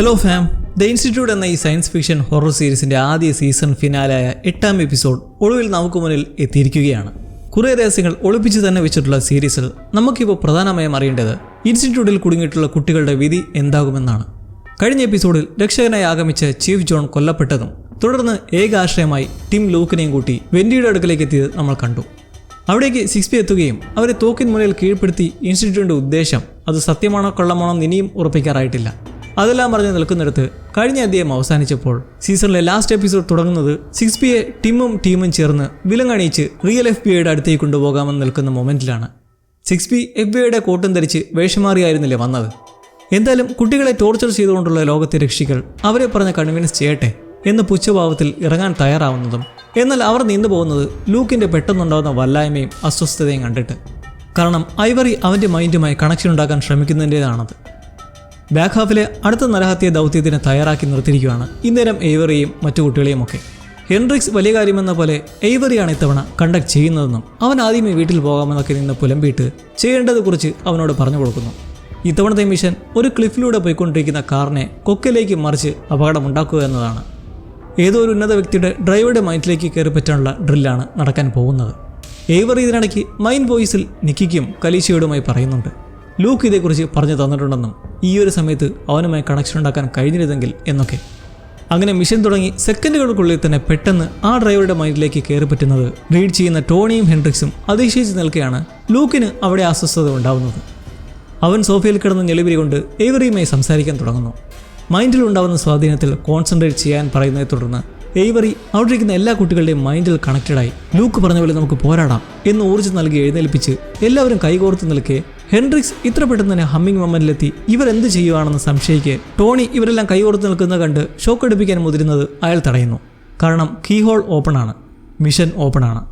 Hello farm the institute എന്ന ഈ science fiction horror സീരീസിന്റെ ആദ്യ സീസൺ ഫിനാലായ എട്ടാം എപ്പിസോഡ് ഒടുവിൽ നമുക്ക് മുന്നിൽ എത്തിയിരിക്കുകയാണ്. കുറേ രഹസ്യങ്ങൾ ഒളിപ്പിച്ച് തന്നെ വെച്ചിട്ടുള്ള സീരീസിൽ നമുക്കിപ്പോൾ പ്രധാനമായും അറിയേണ്ടത് ഇൻസ്റ്റിറ്റ്യൂട്ടിൽ കുടുങ്ങിയിട്ടുള്ള കുട്ടികളുടെ വിധി എന്താകുമെന്നാണ്. കഴിഞ്ഞ എപ്പിസോഡിൽ രക്ഷകനായി ആഗമിച്ച ചീഫ് ജോൺ കൊല്ലപ്പെട്ടതും തുടർന്ന് ഏക ആശ്രയമായി ടിം ലൂക്കിനെയും കൂട്ടി വെൻഡിയുടെ അടുക്കലേക്ക് എത്തിയത് നമ്മൾ കണ്ടു. അവിടേക്ക് സിക്സ് പി എത്തുകയും അവരെ തോക്കിൻ മുന്നിൽ കീഴ്പ്പെടുത്തി ഇൻസ്റ്റിറ്റ്യൂട്ടിന്റെ ഉദ്ദേശം അത് സത്യമാണോ കള്ളമാണോ ഇനിയും ഉറപ്പിക്കാറായിട്ടില്ല. അതെല്ലാം പറഞ്ഞ് നിൽക്കുന്നിടത്ത് കഴിഞ്ഞ അധ്യായം അവസാനിച്ചപ്പോൾ സീസണിലെ ലാസ്റ്റ് എപ്പിസോഡ് തുടങ്ങുന്നത് സിക്സ് പിയെ ടിമ്മും ടീമും ചേർന്ന് വിലങ്ങണിയിച്ച് റിയൽ എഫ് ബി അടുത്തേക്ക് കൊണ്ടുപോകാമെന്ന് നിൽക്കുന്ന മൊമെന്റിലാണ്. സിക്സ് പി എഫ് ബി കോട്ടും ധരിച്ച് വേഷമാറിയായിരുന്നില്ലേ വന്നത്? എന്തായാലും കുട്ടികളെ ടോർച്ചർ ചെയ്തുകൊണ്ടുള്ള ലോകത്തെ രക്ഷികൾ അവരെ പറഞ്ഞ കൺവിൻസ് ചെയ്യട്ടെ എന്ന് പുച്ഛഭാവത്തിൽ ഇറങ്ങാൻ തയ്യാറാവുന്നതും എന്നാൽ അവർ നീണ്ടു പോകുന്നത് ലൂക്കിന്റെ പെട്ടെന്നുണ്ടാകുന്ന വല്ലായ്മയും അസ്വസ്ഥതയും കണ്ടിട്ട്. കാരണം ഐവറി അവന്റെ മൈൻഡുമായി കണക്ഷൻ ഉണ്ടാക്കാൻ ശ്രമിക്കുന്നതിന്റെതാണത് ബാക്ക് ഹാഫിലെ അടുത്ത നരഹത്യ ദൗത്യത്തിന് തയ്യാറാക്കി നിർത്തിയിരിക്കുകയാണ്. ഇന്നേരം ഏവറിയും മറ്റു കുട്ടികളെയും ഒക്കെ ഹെൻറിക്സ് വലിയ കാര്യമെന്ന പോലെ എയ്വറിയാണ് ഇത്തവണ കണ്ടക്ട് ചെയ്യുന്നതെന്നും അവൻ ആദ്യമേ വീട്ടിൽ പോകാമെന്നൊക്കെ നിന്ന് പുലമ്പിയിട്ട് ചെയ്യേണ്ടത് കുറിച്ച് അവനോട് പറഞ്ഞു കൊടുക്കുന്നു. ഇത്തവണത്തെ മിഷൻ ഒരു ക്ലിഫിലൂടെ പോയിക്കൊണ്ടിരിക്കുന്ന കാറിനെ കൊക്കിലേക്ക് മറിച്ച് അപകടമുണ്ടാക്കുക എന്നതാണ്. ഏതോ ഒരു ഉന്നത വ്യക്തിയുടെ ഡ്രൈവറുടെ മൈൻഡിലേക്ക് കയറി പറ്റാനുള്ള ഡ്രില്ലാണ് നടക്കാൻ പോകുന്നത്. ഏവർ ഇതിനിടയ്ക്ക് മൈൻ വോയിസിൽ നിക്കിക്കും കലീശയോടുമായി പറയുന്നുണ്ട്. ലൂക്ക് ഇതേക്കുറിച്ച് പറഞ്ഞു തന്നിട്ടുണ്ടെന്നും ഈ ഒരു സമയത്ത് അവനുമായി കണക്ഷൻ ഉണ്ടാക്കാൻ കഴിഞ്ഞിരുന്നെങ്കിൽ എന്നൊക്കെ. അങ്ങനെ മിഷൻ തുടങ്ങി സെക്കൻഡുകൾക്കുള്ളിൽ തന്നെ പെട്ടെന്ന് ആ ഡ്രൈവറുടെ മൈൻഡിലേക്ക് കയറി പറ്റുന്നത് റീഡ് ചെയ്യുന്ന ടോണിയും ഹെൻഡ്രിക്സും അതിശയിച്ച് നിൽക്കുകയാണ് ലൂക്കിന് അവിടെ അസ്വസ്ഥത ഉണ്ടാവുന്നത്. അവൻ സോഫയിൽ കിടന്ന് ഞെളിവിരി കൊണ്ട് ഏവറിയുമായി സംസാരിക്കാൻ തുടങ്ങുന്നു. മൈൻഡിൽ ഉണ്ടാവുന്ന സ്വാധീനത്തിൽ കോൺസെൻട്രേറ്റ് ചെയ്യാൻ പറയുന്നതിനെ തുടർന്ന് ഏവറി അവിടെ ഇരിക്കുന്ന എല്ലാ കുട്ടികളുടെയും മൈൻഡിൽ കണക്റ്റഡായി ലൂക്ക് പറഞ്ഞ പോലെ നമുക്ക് പോരാടാം എന്ന് ഊർജം നൽകി എഴുന്നേൽപ്പിച്ച് എല്ലാവരും കൈകോർത്ത് നിൽക്കെ ഹെൻഡ്രിക്സ് ഇത്ര പെട്ടെന്ന് തന്നെ ഹമ്മിങ് മൊമെന്റിലെത്തി. ഇവരെന്ത് ചെയ്യുവാണെന്ന് സംശയിക്കെ ടോണി ഇവരെല്ലാം കൈകോർത്ത് നിൽക്കുന്നത് കണ്ട് ഷോക്ക് അടിപ്പിക്കാൻ മുതിരുന്നത് അയാൾ തടയുന്നു. കാരണം കീഹോൾ ഓപ്പൺ ആണ് മിഷൻ ഓപ്പൺ ആണ്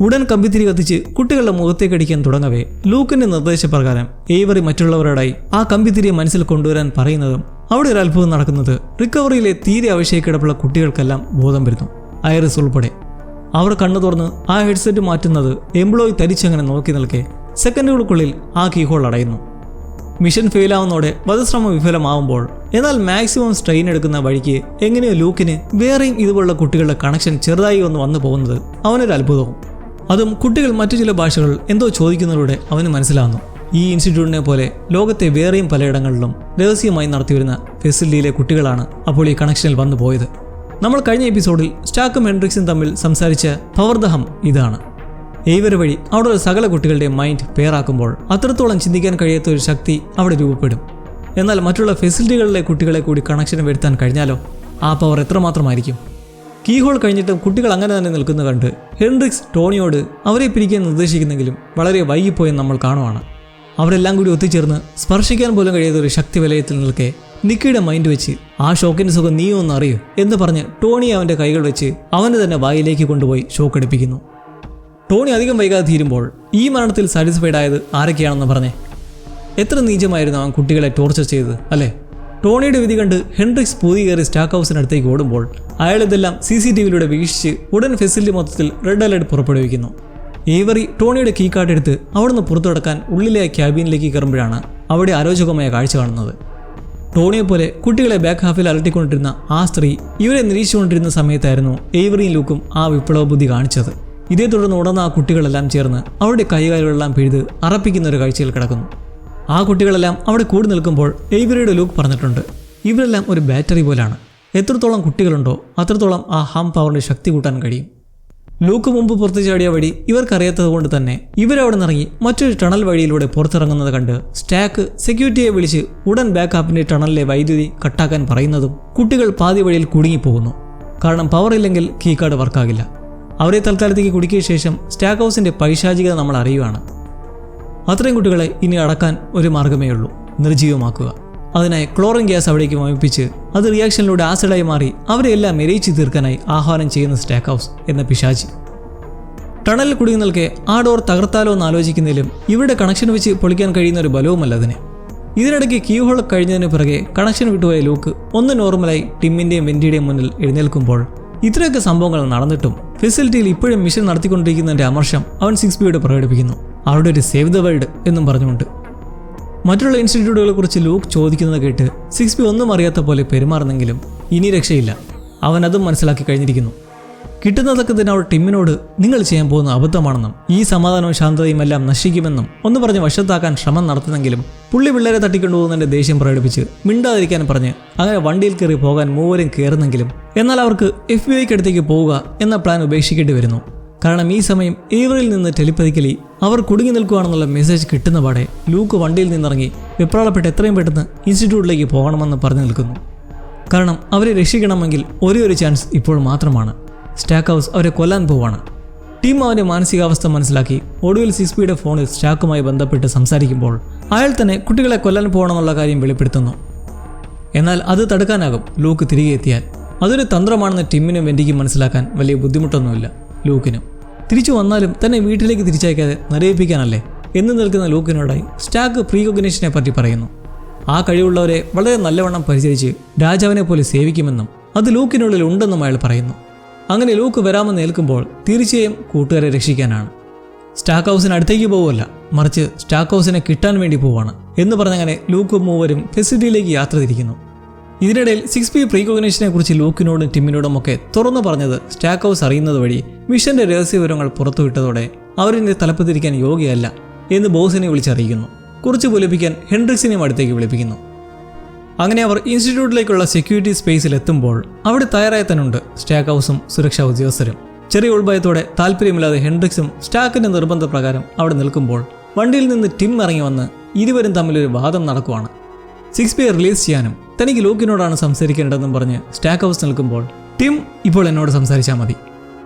ഉടൻ കമ്പിത്തിരി കത്തിച്ച് കുട്ടികളുടെ മുഖത്തേക്ക് അടിക്കാൻ തുടങ്ങവേ. ലൂക്കിന്റെ നിർദ്ദേശപ്രകാരം ഏവറി മറ്റുള്ളവരോടായി ആ കമ്പിത്തിരിയെ മനസ്സിൽ കൊണ്ടുവരാൻ പറയുന്നതും അവിടെ ഒരു അത്ഭുതം നടക്കുന്നത് റിക്കവറിയിലെ തീരെ ആവശ്യക്കിടപ്പുള്ള കുട്ടികൾക്കെല്ലാം ബോധം വരുന്നു. ഐറിസ് ഉൾപ്പെടെ. അവർ കണ്ണു തുറന്ന് ആ ഹെഡ്സെറ്റ് മാറ്റുന്നത് എംപ്ലോയി തരിച്ചങ്ങനെ നോക്കി നിൽക്കെ സെക്കൻഡുകൾക്കുള്ളിൽ ആ കീഹോൾ അടയുന്നു. മിഷൻ ഫെയിലാവുന്നതോടെ വധശ്രമം വിഫലമാവുമ്പോൾ എന്നാൽ മാക്സിമം സ്ട്രെയിൻ എടുക്കുന്ന വഴിക്ക് എങ്ങനെയോ ലൂക്കിന് വേറെയും ഇതുപോലുള്ള കുട്ടികളുടെ കണക്ഷൻ ചെറുതായി ഒന്ന് വന്നു പോകുന്നത് അവനൊരു അത്ഭുതവും. അതും കുട്ടികൾ മറ്റു ചില ഭാഷകൾ എന്തോ ചോദിക്കുന്നതിലൂടെ അവന് മനസ്സിലാവുന്നു. ഈ ഇൻസ്റ്റിറ്റ്യൂട്ടിനെ പോലെ ലോകത്തെ വേറെയും പലയിടങ്ങളിലും രഹസ്യമായി നടത്തിവരുന്ന ഫെസിലിറ്റിയിലെ കുട്ടികളാണ് അപ്പോൾ ഈ കണക്ഷനിൽ വന്നു പോയത് നമ്മൾ കഴിഞ്ഞ എപ്പിസോഡിൽ സ്റ്റാക്കും ഹെൻഡ്രിക്സും തമ്മിൽ സംസാരിച്ച പവർദഹം ഇതാണ്. ഏവര് വഴി അവിടെ സകല കുട്ടികളുടെ മൈൻഡ് പേറാക്കുമ്പോൾ അത്രത്തോളം ചിന്തിക്കാൻ കഴിയാത്ത ഒരു ശക്തി അവിടെ രൂപപ്പെടും. എന്നാൽ മറ്റുള്ള ഫെസിലിറ്റികളിലെ കുട്ടികളെ കൂടി കണക്ഷൻ വരുത്താൻ കഴിഞ്ഞാലോ? ആ പവർ എത്രമാത്രമായിരിക്കും? കീ ഹോൾ കഴിഞ്ഞിട്ടും കുട്ടികൾ അങ്ങനെ തന്നെ നിൽക്കുന്ന കണ്ട് ഹെൻറിക്സ് ടോണിയോട് അവരെ പിരിക്കാൻ നിർദ്ദേശിക്കുന്നെങ്കിലും വളരെ വൈകിപ്പോയെന്ന് നമ്മൾ കാണുവാണ്. അവരെല്ലാം കൂടി ഒത്തുചേർന്ന് സ്പർശിക്കാൻ പോലും കഴിയാത്ത ഒരു ശക്തി വലയത്തിൽ നിൽക്കെ നിക്കിയുടെ മൈൻഡ് വെച്ച് ആ ഷോക്കിന്റെ സുഖം നീയോ ഒന്ന് അറിയൂ എന്ന് പറഞ്ഞ് ടോണി അവന്റെ കൈകൾ വെച്ച് അവനെ തന്നെ വായിലേക്ക് കൊണ്ടുപോയി ഷോക്ക് അടിപ്പിക്കുന്നു. ടോണി അധികം വൈകാതെ തീരുമ്പോൾ ഈ മരണത്തിൽ സാറ്റിസ്ഫൈഡ് ആയത് ആരൊക്കെയാണെന്ന് പറഞ്ഞേ? എത്ര നീചമായിരുന്നു അവൻ കുട്ടികളെ ടോർച്ചർ ചെയ്തത് അല്ലേ? ടോണിയുടെ വിധി കണ്ട് ഹെൻറിക്സ് പൂതി കയറി സ്റ്റാക്ക് ഹൗസിനടുത്തേക്ക് ഓടുമ്പോൾ അയാൾ ഇതെല്ലാം സി സി ടി വിയിലൂടെ വീക്ഷിച്ച് ഉടൻ ഫെസിലിറ്റി മൊത്തത്തിൽ റെഡ് അലർട്ട് പുറപ്പെടുവിക്കുന്നു. ഏവറി ടോണിയുടെ കീ കാർഡ് എടുത്ത് അവിടുന്ന് പുറത്തു കടക്കാൻ ഉള്ളിലെ ക്യാബിനിലേക്ക് കയറുമ്പോഴാണ് അവിടെ അരോചകമായ കാഴ്ച കാണുന്നത്. ടോണിയെ പോലെ കുട്ടികളെ ബാക്ക് ഹാഫിൽ അലട്ടിക്കൊണ്ടിരുന്ന ആ സ്ത്രീ ഇവരെ നിരീക്ഷിച്ചുകൊണ്ടിരുന്ന സമയത്തായിരുന്നു ഏവറിയും ലൂക്കും ആ വിപ്ലവ ബുദ്ധി കാണിച്ചത്. ഇതേ തുടർന്ന് ഉടനെ ആ കുട്ടികളെല്ലാം ചേർന്ന് അവരുടെ കൈകാലുകളെല്ലാം പിഴുത് അറപ്പിക്കുന്ന ഒരു കാഴ്ചയിൽ കിടക്കുന്നു. ആ കുട്ടികളെല്ലാം അവിടെ കൂടി നിൽക്കുമ്പോൾ ഏവറിയുടെ ലുക്ക് പറഞ്ഞിട്ടുണ്ട്. ഇവരെല്ലാം ഒരു ബാറ്ററി പോലാണ്. എത്രത്തോളം കുട്ടികളുണ്ടോ അത്രത്തോളം ആ ഹം പവറിന്റെ ശക്തി കൂട്ടാൻ കഴിയും. ലൂക്ക് മുമ്പ് പുറത്തു ചാടിയ വഴി ഇവർക്കറിയാത്തത് കൊണ്ട് തന്നെ ഇവരവിടെ നിന്നിറങ്ങി മറ്റൊരു ടണൽ വഴിയിലൂടെ പുറത്തിറങ്ങുന്നത് കണ്ട് സ്റ്റാക്ക് സെക്യൂരിറ്റിയെ വിളിച്ച് ഉടൻ ബാക്കപ്പിന്റെ ടണലിലെ വൈദ്യുതി കട്ടാക്കാൻ പറയുന്നതും കുട്ടികൾ പാതി വഴിയിൽ കുടുങ്ങിപ്പോകുന്നു. കാരണം പവർ ഇല്ലെങ്കിൽ കീ കാർഡ് വർക്കാകില്ല. അവരെ തൽക്കാലത്തേക്ക് കുടുക്കിയ ശേഷം സ്റ്റാക്ക് ഹൗസിന്റെ പൈശാചികത നമ്മൾ അറിയുവാണ്. അത്രയും കുട്ടികളെ ഇനി അടക്കാൻ ഒരു മാർഗമേ ഉള്ളൂ. നിർജീവമാക്കുക അതിനായി ക്ലോറിൻ ഗ്യാസ് അവിടേക്ക് വമിപ്പിച്ച് അത് റിയാക്ഷനിലൂടെ ആസിഡായി മാറി അവരെല്ലാം എരയിച്ചു തീർക്കാനായി ആഹ്വാനം ചെയ്യുന്ന സ്റ്റാക്ക് ഹൗസ് എന്ന പിശാചി. ടണലിൽ കുടുങ്ങി ആ ഡോർ തകർത്താലോ എന്ന് ആലോചിക്കുന്നതിലും ഇവിടെ കണക്ഷൻ വെച്ച് പൊളിക്കാൻ കഴിയുന്ന ഒരു ബലവുമല്ല അതിന്. ഇതിനിടയ്ക്ക് ക്യൂ ഹോൾ കഴിഞ്ഞതിന് പിറകെ കണക്ഷൻ വിട്ടുപോയ ലൂക്ക് ഒന്ന് നോർമലായി ടിമ്മിന്റെയും വെന്റിയുടെയും മുന്നിൽ എഴുന്നേൽക്കുമ്പോൾ ഇത്രയൊക്കെ സംഭവങ്ങൾ നടന്നിട്ടും ഫെസിലിറ്റിയിൽ ഇപ്പോഴും മിഷൻ നടത്തിക്കൊണ്ടിരിക്കുന്നതിന്റെ അമർഷം അവൻ സിക്സ് ബിയോട് പ്രകടിപ്പിക്കുന്നു അവരുടെ ഒരു സേവ് ദ വേൾഡ് എന്നും പറഞ്ഞുകൊണ്ട്. മറ്റുള്ള ഇൻസ്റ്റിറ്റ്യൂട്ടുകളെ കുറിച്ച് ലൂക്ക് ചോദിക്കുന്നത് കേട്ട് സിക്സ് ബി ഒന്നും അറിയാത്ത പോലെ പെരുമാറുന്നെങ്കിലും ഇനി രക്ഷയില്ല. അവൻ അതും മനസ്സിലാക്കി കഴിഞ്ഞിരിക്കുന്നു. കിട്ടുന്നതൊക്കെ തന്നെ അവർ ടിമ്മിനോട് നിങ്ങൾ ചെയ്യാൻ പോകുന്ന അബദ്ധമാണെന്നും ഈ സമാധാനവും ശാന്തതയും എല്ലാം നശിക്കുമെന്നും ഒന്ന് പറഞ്ഞ് വശത്താക്കാൻ ശ്രമം നടത്തുന്നെങ്കിലും പുള്ളി പിള്ളേരെ തട്ടിക്കൊണ്ടുപോകുന്നതിന്റെ ദേഷ്യം പ്രകടിപ്പിച്ച് മിണ്ടാതിരിക്കാൻ പറഞ്ഞ് അങ്ങനെ വണ്ടിയിൽ കയറി പോകാൻ മൂവരും കയറുന്നെങ്കിലും എന്നാൽ അവർക്ക് എഫ് ബി ഐക്ക് അടുത്തേക്ക് പോവുക എന്ന പ്ലാൻ ഉപേക്ഷിക്കേണ്ടി വരുന്നു. കാരണം ഈ സമയം ഏവറിൽ നിന്ന് ടെലിപ്പതിക്കലി അവർ കുടുങ്ങി നിൽക്കുകയാണെന്നുള്ള മെസ്സേജ് കിട്ടുന്ന പാടെ ലൂക്ക് വണ്ടിയിൽ നിന്നിറങ്ങി വെപ്രാളപ്പെട്ട് എത്രയും പെട്ടെന്ന് ഇൻസ്റ്റിറ്റ്യൂട്ടിലേക്ക് പോകണമെന്ന് പറഞ്ഞു നിൽക്കുന്നു. കാരണം അവരെ രക്ഷിക്കണമെങ്കിൽ ഒരേ ഒരു ചാൻസ് ഇപ്പോൾ മാത്രമാണ്. സ്റ്റാക്ക് ഹൗസ് അവരെ കൊല്ലാൻ പോവാണ്. ടീം അവന്റെ മാനസികാവസ്ഥ മനസ്സിലാക്കി ഒടുവിൽ സിസ്പിയുടെ ഫോണിൽ സ്റ്റാക്കുമായി ബന്ധപ്പെട്ട് സംസാരിക്കുമ്പോൾ അയാൾ തന്നെ കുട്ടികളെ കൊല്ലാൻ പോകണമെന്നുള്ള കാര്യം വെളിപ്പെടുത്തുന്നു. എന്നാൽ അത് തടുക്കാനാകും. ലൂക്ക് തിരികെ എത്തിയാൽ. അതൊരു തന്ത്രമാണെന്ന് ടിമ്മിനും വെൻഡിക്കും മനസ്സിലാക്കാൻ വലിയ ബുദ്ധിമുട്ടൊന്നുമില്ല ലൂക്കിനും. തിരിച്ചു വന്നാലും തന്നെ വീട്ടിലേക്ക് തിരിച്ചയക്കാതെ നരയിപ്പിക്കാനല്ലേ എന്ന് നിൽക്കുന്ന ലൂക്കിനോടായി സ്റ്റാക്ക് പ്രീകോഗ്നേഷനെ പറ്റി പറയുന്നു. ആ കഴിവുള്ളവരെ വളരെ നല്ലവണ്ണം പരിചരിച്ച് രാജാവിനെ പോലെ സേവിക്കുമെന്നും അത് ലൂക്കിനുള്ളിൽ ഉണ്ടെന്നും അയാൾ പറയുന്നു. അങ്ങനെ ലൂക്ക് വരാമെന്ന് ഏൽക്കുമ്പോൾ തീർച്ചയായും കൂട്ടുകാരെ രക്ഷിക്കാനാണ്. സ്റ്റാക്ക് ഹൗസിന് അടുത്തേക്ക് പോവുമല്ല മറിച്ച് സ്റ്റാക്ക് ഹൗസിനെ കിട്ടാൻ വേണ്ടി പോവാണ് എന്ന് പറഞ്ഞങ്ങനെ ലൂക്കും മൂവരും ഫെസിലിറ്റിയിലേക്ക് യാത്ര തിരിക്കുന്നു. ഇതിനിടയിൽ സിക്സ് പി പ്രീകോഗ്നേഷനെ കുറിച്ച് ലൂക്കിനോടും ടിമ്മിനോടും ഒക്കെ തുറന്നു പറഞ്ഞത് സ്റ്റാക്ക് ഹൗസ് അറിയുന്നത് വഴി മിഷന്റെ രഹസ്യവിവരങ്ങൾ പുറത്തുവിട്ടതോടെ അവരിന്റെ തലപ്പത്തിരിക്കാൻ യോഗ്യയല്ല എന്ന് ബോസിനെ വിളിച്ചറിയിക്കുന്നു. കുറച്ച് പൊലിപ്പിക്കാൻ ഹെൻഡ്രിക്സിനെയും അടുത്തേക്ക് വിളിപ്പിക്കുന്നു. അങ്ങനെ അവർ ഇൻസ്റ്റിറ്റ്യൂട്ടിലേക്കുള്ള സെക്യൂരിറ്റി സ്പേസിൽ എത്തുമ്പോൾ അവിടെ തയ്യാറായി തന്നുണ്ട് സ്റ്റാക്ക് ഹൗസും സുരക്ഷാ ഉദ്യോഗസ്ഥരും. ചെറിയ ഉൾഭയത്തോടെ താല്പര്യമില്ലാതെ ഹെൻഡ്രിക്സും സ്റ്റാക്കിന്റെ നിർബന്ധപ്രകാരം അവിടെ നിൽക്കുമ്പോൾ വണ്ടിയിൽ നിന്ന് ടിം ഇറങ്ങി വന്ന് ഇരുവരും തമ്മിലൊരു വാദം നടക്കുവാണ്. സിക്സ് പേ റിലീസ് ചെയ്യാനും തനിക്ക് ലൂക്കിനോടാണ് സംസാരിക്കേണ്ടതെന്നും പറഞ്ഞ് സ്റ്റാക്ക് ഹൗസ് നിൽക്കുമ്പോൾ ടിം ഇപ്പോൾ എന്നോട് സംസാരിച്ചാൽ മതി.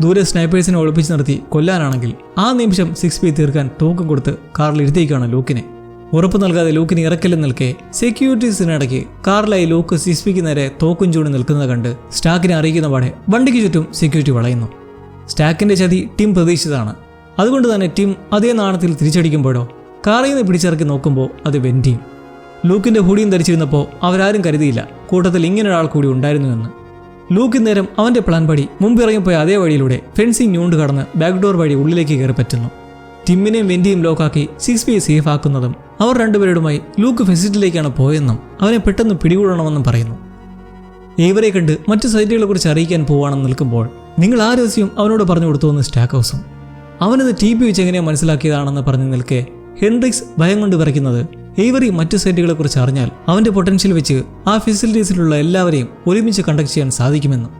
ദൂരെ സ്നൈപ്പേഴ്സിനെ ഒളിപ്പിച്ച് നിർത്തി കൊല്ലാനാണെങ്കിൽ ആ നിമിഷം സിക്സ് പി തീർക്കാൻ തോക്ക് കൊടുത്ത് കാറിൽ ഇരുത്തിയേക്കാണ് ലൂക്കിനെ. ഉറപ്പ് നൽകാതെ ലൂക്കിന് ഇറക്കില്ലെന്ന് നിൽക്കെ സെക്യൂരിറ്റീസിനിടയ്ക്ക് കാറിലായി ലൂക്ക് സിസ്പിക്ക് നേരെ തോക്കും ചൂടി നിൽക്കുന്നത് കണ്ട് സ്റ്റാക്കിനെ അറിയിക്കുന്ന പാടെ വണ്ടിക്ക് ചുറ്റും സെക്യൂരിറ്റി വളയുന്നു. സ്റ്റാക്കിന്റെ ചതി ടിം പ്രതീക്ഷിച്ചതാണ്. അതുകൊണ്ട് തന്നെ ടിം അതേ നാണത്തിൽ തിരിച്ചടിക്കുമ്പോഴോ കാറിൽ നിന്ന് പിടിച്ചിറക്കി നോക്കുമ്പോൾ അത് വെന്റിയും ലൂക്കിന്റെ ഹുടിയും ധരിച്ചിരുന്നപ്പോൾ അവരാരും കരുതിയില്ല. കൂട്ടത്തിൽ ഇങ്ങനൊരാൾ കൂടി ഉണ്ടായിരുന്നു ഉണ്ടായിരുന്നുവെന്ന് ലൂക്ക് നേരം അവന്റെ പ്ലാൻ പടി മുമ്പിറങ്ങിപ്പോയ അതേ വഴിയിലൂടെ ഫെൻസിങ് ഞൂണ്ട് കടന്ന് ബാക്ക്ഡോർ വഴി ഉള്ളിലേക്ക് കയറി പറ്റുന്നു. ടിമ്മിനെയും വെന്റിയും ലോക്കാക്കി സിക്സ് പി സേഫ് ആക്കുന്നതും അവർ രണ്ടുപേരുമായി ലൂക്ക് ഫെസിലിറ്റിയിലേക്കാണ് പോയെന്നും അവനെ പെട്ടെന്ന് പിടികൂടണമെന്നും പറയുന്നു. ഏവരെ കണ്ട് മറ്റു സൈറ്റുകളെ കുറിച്ച് അറിയിക്കാൻ പോവാണെന്ന് നിൽക്കുമ്പോൾ നിങ്ങൾ ആ രഹസ്യം അവനോട് പറഞ്ഞു കൊടുത്തുവെന്ന് സ്റ്റാക്ക് ഹൗസും. അവനത് ടി പി വെച്ച് എങ്ങനെയാണ് മനസ്സിലാക്കിയതാണെന്ന് പറഞ്ഞു നിൽക്കെ ഹെൻഡ്രിക്സ് ഭയം കൊണ്ട് വരയ്ക്കുന്നത് ഏവറി മറ്റു സൈറ്റുകളെ കുറിച്ച് അറിഞ്ഞാൽ അവന്റെ പൊട്ടൻഷ്യൽ വെച്ച് ആ ഫെസിലിറ്റീസിലുള്ള എല്ലാവരെയും ഒരുമിച്ച് കണ്ടക്ട് ചെയ്യാൻ സാധിക്കുമെന്നും.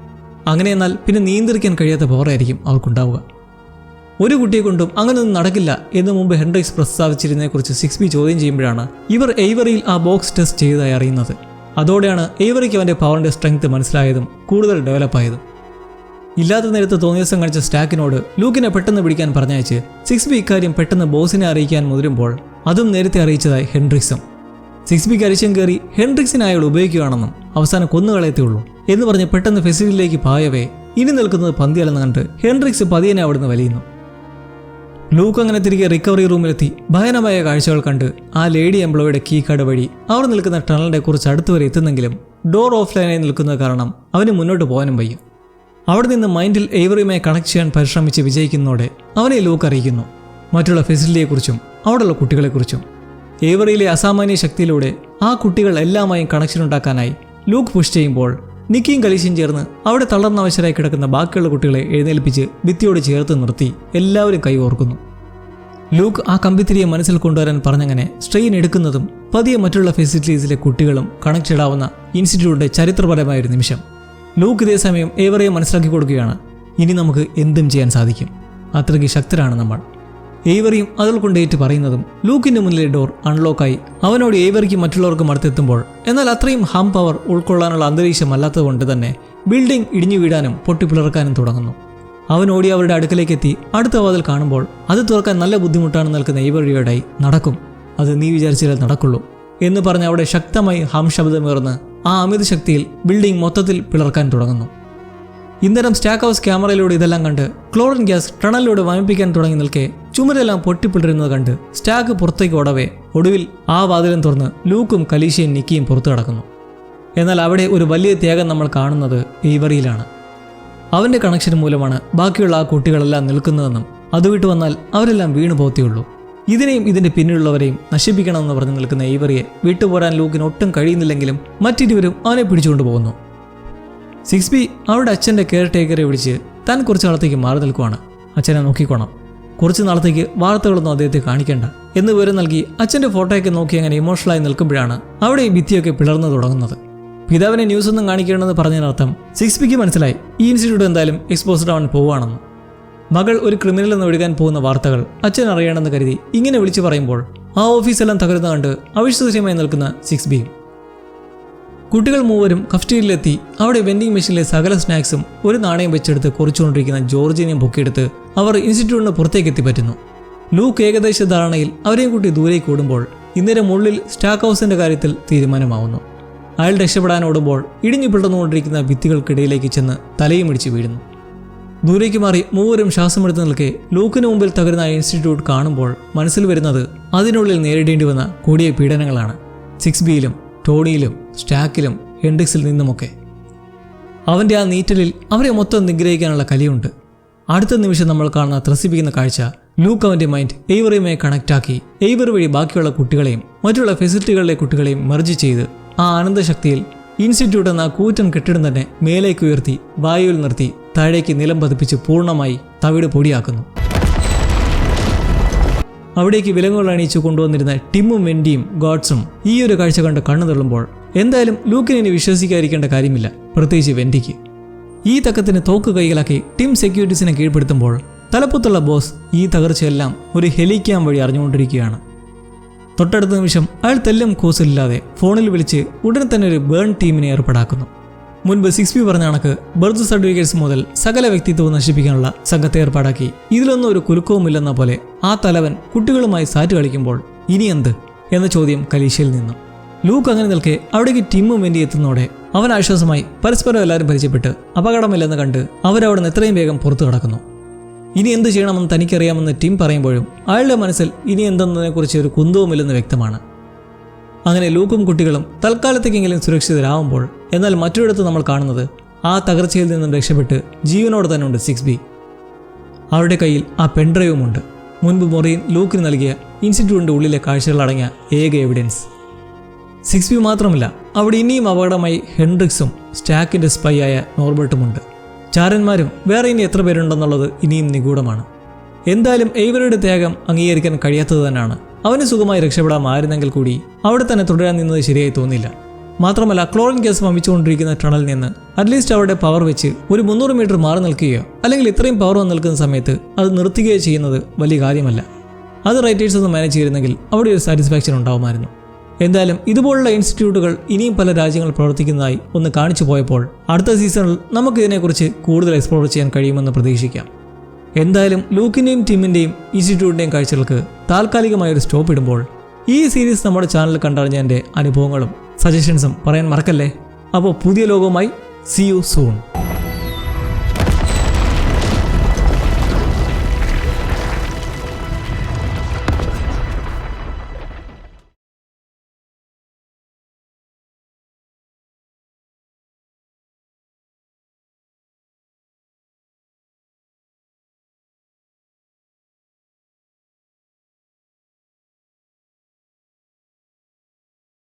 അങ്ങനെ എന്നാൽ പിന്നെ നിയന്ത്രിക്കാൻ കഴിയാത്ത പവറായിരിക്കും അവർക്കുണ്ടാവുക ഒരു കുട്ടിയെ കൊണ്ടും അങ്ങനെയൊന്നും നടക്കില്ല എന്ന് മുമ്പ് ഹെൻഡ്രിക്സ് പ്രസ്താവിച്ചിരുന്നതിനെക്കുറിച്ച് സിക്സ് ബി ചോദ്യം ചെയ്യുമ്പോഴാണ് ഇവർ എയ്വറിയിൽ ആ ബോക്സ് ടെസ്റ്റ് ചെയ്തതായി അറിയുന്നത്. അതോടെയാണ് എയ്വറിക്ക് അവന്റെ പവറിന്റെ സ്ട്രെങ്ത് മനസ്സിലായതും കൂടുതൽ ഡെവലപ്പായതും ഇല്ലാത്ത നേരത്ത് തോന്നിയ ദിവസം കാണിച്ച സ്റ്റാക്കിനോട് ലൂക്കിനെ പെട്ടെന്ന് പിടിക്കാൻ പറഞ്ഞയച്ച് സിക്സ് ബി ഇക്കാര്യം പെട്ടെന്ന് ബോസിനെ അറിയിക്കാൻ മുതിരുമ്പോൾ അതും നേരത്തെ അറിയിച്ചതായി ഹെൻഡ്രിക്സും. സിക്സ് ബി കരിശം കയറി ഹെൻഡ്രിക്സിനെ ഉപയോഗിക്കുകയാണെന്നും അവസാനം കൊന്നുകളയത്തേയുള്ളൂ എന്ന് പറഞ്ഞ് പെട്ടെന്ന് ഫെസിലിറ്റിയിലേക്ക് പായവേ ഇനി നിൽക്കുന്നത് പന്തിയല്ലെന്ന് കണ്ട് ഹെൻഡ്രിക്സ് പതിയനെ അവിടുന്ന് വലിയുന്നു. ലൂക്ക് അങ്ങനെ തിരികെ റിക്കവറി റൂമിലെത്തി. ഭയനമായ കാഴ്ചകൾ കണ്ട് ആ ലേഡി എംപ്ലോയിയുടെ കീ കാർഡ് വഴി അവർ നിൽക്കുന്ന ടണലിനെ കുറിച്ച് അടുത്തുവരെ എത്തുന്നെങ്കിലും ഡോർ ഓഫ്ലൈനായി നിൽക്കുന്നത് കാരണം അവന് മുന്നോട്ട് പോകാനും വയ്യ. അവിടെ നിന്ന് മൈൻഡിൽ ഏവറിയുമായി കണക്ട് ചെയ്യാൻ പരിശ്രമിച്ച് വിജയിക്കുന്നതോടെ അവനെ ലൂക്ക് അറിയിക്കുന്നു. മറ്റുള്ള ഫെസിലിറ്റിയെക്കുറിച്ചും അവിടെയുള്ള കുട്ടികളെക്കുറിച്ചും. ഏവറിയിലെ അസാമാന്യ ശക്തിയിലൂടെ ആ കുട്ടികൾ എല്ലാമായും കണക്ഷൻ ഉണ്ടാക്കാനായി ലൂക്ക് പുഷ് ചെയ്യുമ്പോൾ നിക്കിയും കലീശയും ചേർന്ന് അവിടെ തളർന്നവശരായി കിടക്കുന്ന ബാക്കിയുള്ള കുട്ടികളെ എഴുന്നേൽപ്പിച്ച് ഭിത്തിയോട് ചേർത്ത് നിർത്തി എല്ലാവരും കൈകോർക്കുന്നു ലൂക്ക് ആ കമ്പിത്തിരിയെ മനസ്സിൽ കൊണ്ടുവരാൻ പറഞ്ഞങ്ങനെ സ്ട്രെയിൻ എടുക്കുന്നതും പതിയെ മറ്റുള്ള ഫെസിലിറ്റീസിലെ കുട്ടികളും കണക്ട് ഇടാവുന്ന ഇൻസ്റ്റിറ്റ്യൂട്ടിന്റെ ചരിത്രപരമായ ഒരു നിമിഷം. ലൂക്ക് ഇതേ സമയം ഏവരെയും മനസ്സിലാക്കി കൊടുക്കുകയാണ് ഇനി നമുക്ക് എന്തും ചെയ്യാൻ സാധിക്കും. അത്രയ്ക്ക് ശക്തരാണ് നമ്മൾ. ഏവറിയും അതിൽ കൊണ്ടേറ്റ് പറയുന്നതും ലൂക്കിന്റെ മുന്നിലെ ഡോർ അൺലോക്കായി അവനോട് ഏവറിക്ക് മറ്റുള്ളവർക്കും അടുത്തെത്തുമ്പോൾ എന്നാൽ അത്രയും ഹം പവർ ഉൾക്കൊള്ളാനുള്ള അന്തരീക്ഷമല്ലാത്തത് കൊണ്ട് തന്നെ ബിൽഡിംഗ് ഇടിഞ്ഞു വീഴാനും പൊട്ടിപ്പിളർക്കാനും തുടങ്ങുന്നു. അവൻ ഓടി അവരുടെ അടുക്കലേക്ക് എത്തി അടുത്ത വാതിൽ കാണുമ്പോൾ അത് തുറക്കാൻ നല്ല ബുദ്ധിമുട്ടാണ് നിൽക്കുന്ന ഏവറിയോടായി നടക്കും. അത് നീ വിചാരിച്ചാലേ നടക്കുള്ളൂ എന്ന് പറഞ്ഞ് അവിടെ ശക്തമായി ഹം ശബ്ദമേർന്ന് ആ അമിത ശക്തിയിൽ ബിൽഡിംഗ് മൊത്തത്തിൽ പിളർക്കാൻ തുടങ്ങുന്നു. ഇന്നരം സ്റ്റാക്ക് ഹൗസ് ക്യാമറയിലൂടെ ഇതെല്ലാം കണ്ട് ക്ലോറിൻ ഗ്യാസ് ടണലിലൂടെ വമിപ്പിക്കാൻ തുടങ്ങി നിൽക്കെ ചുമരെല്ലാം പൊട്ടിപ്പിളരുന്നത് കണ്ട് സ്റ്റാഗ് പുറത്തേക്ക് ഓടവേ ഒടുവിൽ ആ വാതിലും തുറന്ന് ലൂക്കും കലീശയും നിക്കിയും പുറത്തു കടക്കുന്നു. എന്നാൽ അവിടെ ഒരു വലിയ ത്യാഗം നമ്മൾ കാണുന്നത് ഈവറിയിലാണ് അവന്റെ കണക്ഷൻ മൂലമാണ് ബാക്കിയുള്ള ആ കുട്ടികളെല്ലാം നിൽക്കുന്നതെന്നും അത് വിട്ടു വന്നാൽ അവരെല്ലാം വീണു പോത്തിയുള്ളൂ ഇതിനെയും ഇതിന്റെ പിന്നിലുള്ളവരെയും നശിപ്പിക്കണമെന്ന് പറഞ്ഞ് നിൽക്കുന്ന ഈവറിയെ വിട്ടുപോരാൻ ലൂക്കിന് ഒട്ടും കഴിയുന്നില്ലെങ്കിലും മറ്റിരുവരും അവനെ പിടിച്ചുകൊണ്ട് പോകുന്നു. സിക്സ് ബി അവരുടെ അച്ഛന്റെ കെയർ ടേക്കറെ വിളിച്ച് താൻ കുറച്ച് നാളത്തേക്ക് മാറി നിൽക്കുവാണ്. അച്ഛനെ നോക്കിക്കോണം. കുറച്ച് നാളത്തേക്ക് വാർത്തകളൊന്നും അദ്ദേഹത്തെ കാണിക്കേണ്ട. എന്ന് വിവരം നൽകി അച്ഛന്റെ ഫോട്ടോയൊക്കെ നോക്കി അങ്ങനെ ഇമോഷണലായി നിൽക്കുമ്പോഴാണ് അവിടെ ഈ ഭിത്തിയൊക്കെ പിളർന്നു തുടങ്ങുന്നത്. പിതാവിനെ ന്യൂസ് ഒന്നും കാണിക്കണമെന്ന് പറഞ്ഞതിനർത്ഥം സിക്സ് പിക്ക് മനസ്സിലായി ഈ ഇൻസ്റ്റിറ്റ്യൂട്ട് എന്തായാലും എക്സ്പോസ്ഡ് ആവാൻ പോവുകയാണെന്ന്. മകൾ ഒരു ക്രിമിനൽ എന്ന് ഒഴുകാൻ പോകുന്ന വാർത്തകൾ അച്ഛൻ അറിയണമെന്ന് കരുതി ഇങ്ങനെ വിളിച്ചു പറയുമ്പോൾ ആ ഓഫീസെല്ലാം തകരുന്ന കണ്ട് അവിശ്വസനീയമായി നിൽക്കുന്ന സിക്സ് ബിയും കുട്ടികൾ മൂവരും കഫ്റ്റീരിയിലെത്തി അവിടെ വെൻഡിംഗ് മെഷീനിലെ സകല സ്നാക്സും ഒരു നാണയം വെച്ചെടുത്ത് കുറിച്ചുകൊണ്ടിരിക്കുന്ന ജോർജിനെയും പൊക്കിയെടുത്ത് അവർ ഇൻസ്റ്റിറ്റ്യൂട്ടിന് പുറത്തേക്ക് എത്തിപ്പറ്റുന്നു ലൂക്ക് ഏകദേശ ധാരണയിൽ അവരെയും കൂട്ടി ദൂരേക്ക് ഓടുമ്പോൾ ഇന്നേരം ഉള്ളിൽ സ്റ്റാക്ക് ഹൗസിന്റെ കാര്യത്തിൽ തീരുമാനമാവുന്നു. അയാൾ രക്ഷപ്പെടാൻ ഓടുമ്പോൾ ഇടിഞ്ഞു പിളർന്നുകൊണ്ടിരിക്കുന്ന ഭിത്തികൾക്കിടയിലേക്ക് ചെന്ന് തലയും ഇടിച്ചു വീഴുന്നു. ദൂരേക്ക് മാറി മൂവരും ശ്വാസമെടുത്ത് നിൽക്കെ ലൂക്കിന് മുമ്പിൽ തകരുന്ന ഇൻസ്റ്റിറ്റ്യൂട്ട് കാണുമ്പോൾ മനസ്സിൽ വരുന്നത് അതിനുള്ളിൽ നേരിടേണ്ടി വന്ന കൂടിയ പീഡനങ്ങളാണ്. സിക്സ് ബിയിലും ടോണിയിലും സ്റ്റാക്കിലും ഹെൻഡ്രിക്സിൽ നിന്നുമൊക്കെ. അവന്റെ ആ നീറ്റലിൽ അവരെ മൊത്തം നിഗ്രഹിക്കാനുള്ള കലിയുണ്ട്. അടുത്ത നിമിഷം നമ്മൾ കാണുന്ന ത്രസിപ്പിക്കുന്ന കാഴ്ച ലൂക്ക് അവന്റെ മൈൻഡ് എയ്വറിയുമായി കണക്റ്റാക്കി എയ്വർ വഴി ബാക്കിയുള്ള കുട്ടികളെയും മറ്റുള്ള ഫെസിലിറ്റികളിലെ കുട്ടികളെയും മെർജ് ചെയ്ത് ആ ആനന്ദശക്തിയിൽ ഇൻസ്റ്റിറ്റ്യൂട്ട് എന്ന കൂറ്റൻ കെട്ടിടം തന്നെ മേലേക്ക് ഉയർത്തി വായുവിൽ നിർത്തി താഴേക്ക് നിലം പതിപ്പിച്ച് പൂർണമായി തവിട് പൊടിയാക്കുന്നു. അവിടേക്ക് വിലങ്ങുകൾ അണിയിച്ചു കൊണ്ടുവന്നിരുന്ന ടിമ്മും വെൻഡിയും ഗോഡ്സും ഈ ഒരു കാഴ്ച കണ്ട് കണ്ണു തള്ളുമ്പോൾ എന്തായാലും ലൂക്കിനെ ഇനി വിശ്വസിക്കാതിരിക്കേണ്ട കാര്യമില്ല. പ്രത്യേകിച്ച് വെൻഡിക്ക്. ഈ തക്കത്തിന് തോക്ക് കൈകളാക്കി ടിം സെക്യൂരിറ്റീസിനെ കീഴ്പ്പെടുത്തുമ്പോൾ തലപ്പത്തുള്ള ബോസ് ഈ തകർച്ചയെല്ലാം ഒരു ഹെലിക്യാം വഴി അറിഞ്ഞുകൊണ്ടിരിക്കുകയാണ്. തൊട്ടടുത്ത നിമിഷം അയാൾ തെല്ലും കൂസലില്ലാതെ ഫോണിൽ വിളിച്ച് ഉടനെ തന്നെ ഒരു ബേൺ ടീമിനെ ഏർപ്പാടാക്കുന്നു. മുൻപ് സിക്സ് പി പറഞ്ഞ കണക്ക് ബർത്ത് സർട്ടിഫിക്കറ്റ്സ് മുതൽ സകല വ്യക്തിത്വവും നശിപ്പിക്കാനുള്ള സംഘത്തെ ഏർപ്പാടാക്കി. ഇതിലൊന്നും ഒരു കുലുക്കവുമില്ലെന്ന പോലെ ആ തലവൻ കുട്ടികളുമായി സാറ്റ് കളിക്കുമ്പോൾ ഇനി എന്ത്? എന്ന ചോദ്യം കലീശയിൽ നിന്നു. ലൂക്ക് അങ്ങനെ നിൽക്കെ അവിടേക്ക് ടിമ്മും വേണ്ടി എത്തുന്നതോടെ അവൻ ആശ്വാസമായി പരസ്പരം എല്ലാവരും പരിചയപ്പെട്ട് അപകടമില്ലെന്ന് കണ്ട് അവരവിടെ നിന്ന് എത്രയും വേഗം പുറത്തു കടക്കുന്നു. ഇനി എന്ത് ചെയ്യണമെന്ന് തനിക്കറിയാമെന്ന് ടിം പറയുമ്പോഴും അയാളുടെ മനസ്സിൽ ഇനി എന്തെന്നതിനെക്കുറിച്ച് ഒരു കുന്തവുമില്ലെന്ന് വ്യക്തമാണ്. അങ്ങനെ ലൂക്കും കുട്ടികളും തൽക്കാലത്തേക്കെങ്കിലും സുരക്ഷിതരാകുമ്പോൾ എന്നാൽ മറ്റൊരിടത്ത് നമ്മൾ കാണുന്നത് ആ തകർച്ചയിൽ നിന്നും രക്ഷപ്പെട്ട് ജീവനോടെ തന്നെ ഉണ്ട് സിക്സ് ബി. അവരുടെ കയ്യിൽ ആ പെൺഡ്രൈവുമുണ്ട് മുൻപ് മൊറീൻ ലൂക്കിന് നൽകിയ ഇൻസ്റ്റിറ്റ്യൂട്ടിന്റെ ഉള്ളിലെ കാഴ്ചകളടങ്ങിയ ഏക എവിഡൻസ് സിക്സ് ബി മാത്രമല്ല അവിടെ ഇനിയും അപകടമായി ഹെൻഡ്രിക്സും സ്റ്റാക്കിന്റെ സ്പൈ ആയ നോർബർട്ടുമുണ്ട് ചാരന്മാരും വേറെ ഇനി എത്ര പേരുണ്ടെന്നുള്ളത് ഇനിയും നിഗൂഢമാണ്. എന്തായാലും ഏവരുടെ ത്യാഗം അംഗീകരിക്കാൻ കഴിയാത്തത് തന്നെയാണ്. അവന് സുഖമായി രക്ഷപ്പെടാമായിരുന്നെങ്കിൽ കൂടി അവിടെ തന്നെ തുടരാൻ നിന്നത് ശരിയായി തോന്നില്ല മാത്രമല്ല ക്ലോറിൻ ഗ്യാസ് വമിച്ചുകൊണ്ടിരിക്കുന്ന ടണലിൽ നിന്ന് അറ്റ്ലീസ്റ്റ് അവിടെ പവർ വെച്ച് ഒരു മുന്നൂറ് മീറ്റർ മാറി നിൽക്കുകയോ അല്ലെങ്കിൽ ഇത്രയും പവർ വന്ന് നിൽക്കുന്ന സമയത്ത് അത് നിർത്തുകയോ ചെയ്യുന്നത് വലിയ കാര്യമല്ല. അത് റൈറ്റേഴ്സ് ഒന്ന് മാനേജ് ചെയ്തിരുന്നെങ്കിൽ അവിടെ ഒരു സാറ്റിസ്ഫാക്ഷൻ ഉണ്ടാവുമായിരുന്നു. എന്തായാലും ഇതുപോലുള്ള ഇൻസ്റ്റിറ്റ്യൂട്ടുകൾ ഇനിയും പല രാജ്യങ്ങൾ പ്രവർത്തിക്കുന്നതായി ഒന്ന് കാണിച്ചു പോയപ്പോൾ അടുത്ത സീസണിൽ നമുക്ക് ഇതിനെക്കുറിച്ച് കൂടുതൽ എക്സ്പ്ലോർ ചെയ്യാൻ കഴിയുമെന്ന് പ്രതീക്ഷിക്കാം. എന്തായാലും ലൂക്കിന്റെയും ടീമിന്റെയും ഇൻസ്റ്റിറ്റ്യൂട്ടിന്റെയും കാഴ്ചകൾക്ക് താൽക്കാലികമായി ഒരു സ്റ്റോപ്പ് ഇടുമ്പോൾ ഈ സീരീസ് നമ്മുടെ ചാനൽ കണ്ടറിഞ്ഞ എന്റെ അനുഭവങ്ങളും സജഷൻസും പറയാൻ മറക്കല്ലേ? അപ്പോൾ പുതിയ ലോകവുമായി സി യു സൂൺ